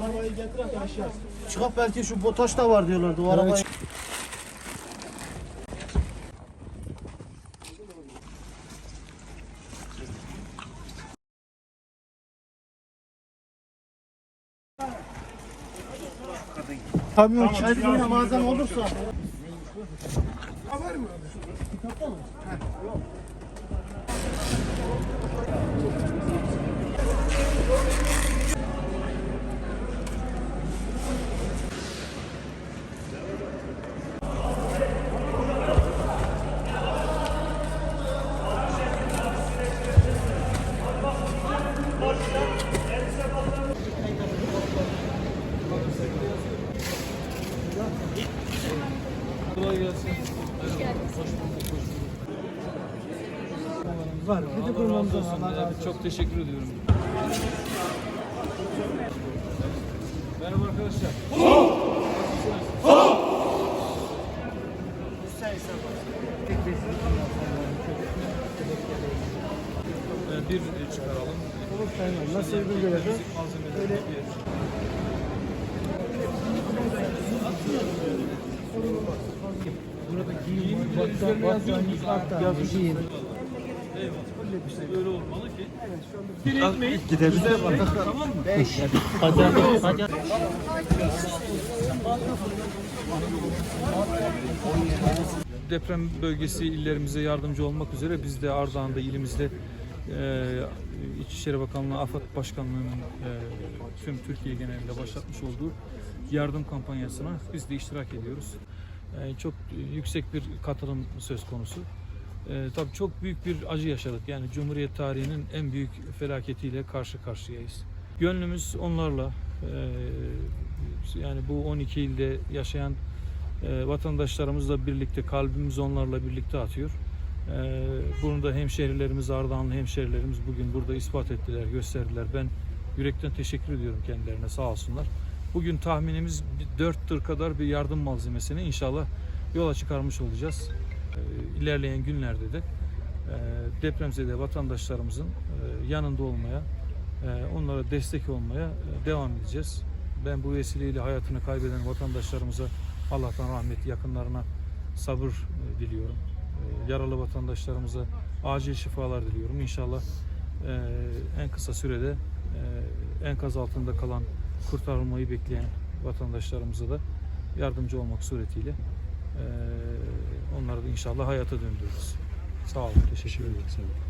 Arabayı getir aşağı. Çıkıp belki şu botaş da var diyorlardı o arabayı. Kamyon Hadi yine malzeme olursa. var. Lazım. Çok teşekkür ediyorum. Merhaba arkadaşlar. Ee, Bir e, çıkaralım. Nasıl uygun. Burada giyim, battaniye, battaniye, battaniye, giyim. Eyvallah. İşte böyle olmalı ki. Diretmeyin. Tamam mı? Deprem bölgesi illerimize yardımcı olmak üzere biz de Ardahan'da ilimizde e, İçişleri Bakanlığı, AFAD Başkanlığı'nın e, tüm Türkiye genelinde başlatmış olduğu yardım kampanyasına biz de iştirak ediyoruz. E, çok yüksek bir katılım söz konusu. E, tabii çok büyük bir acı yaşadık. Yani Cumhuriyet tarihinin en büyük felaketiyle karşı karşıyayız. Gönlümüz onlarla, yani bu 12 ilde yaşayan vatandaşlarımızla birlikte, kalbimiz onlarla birlikte atıyor. E, bunu da hemşehrilerimiz, Ardahanlı hemşehrilerimiz bugün burada ispat ettiler, gösterdiler. Ben yürekten teşekkür ediyorum kendilerine, sağ olsunlar. Bugün tahminimiz 4 tır kadar bir yardım malzemesini inşallah yola çıkarmış olacağız. E, ilerleyen günlerde de e, depremzede vatandaşlarımızın e, yanında olmaya, e, onlara destek olmaya devam edeceğiz. Ben bu vesileyle hayatını kaybeden vatandaşlarımıza Allah'tan rahmet, yakınlarına sabır diliyorum. E, Yaralı vatandaşlarımıza acil şifalar diliyorum. İnşallah e, en kısa sürede e, enkaz altında kalan, kurtarılmayı bekleyen vatandaşlarımıza da yardımcı olmak suretiyle e, onları da inşallah hayata döndürürüz. Sağ olun, teşekkür ederim.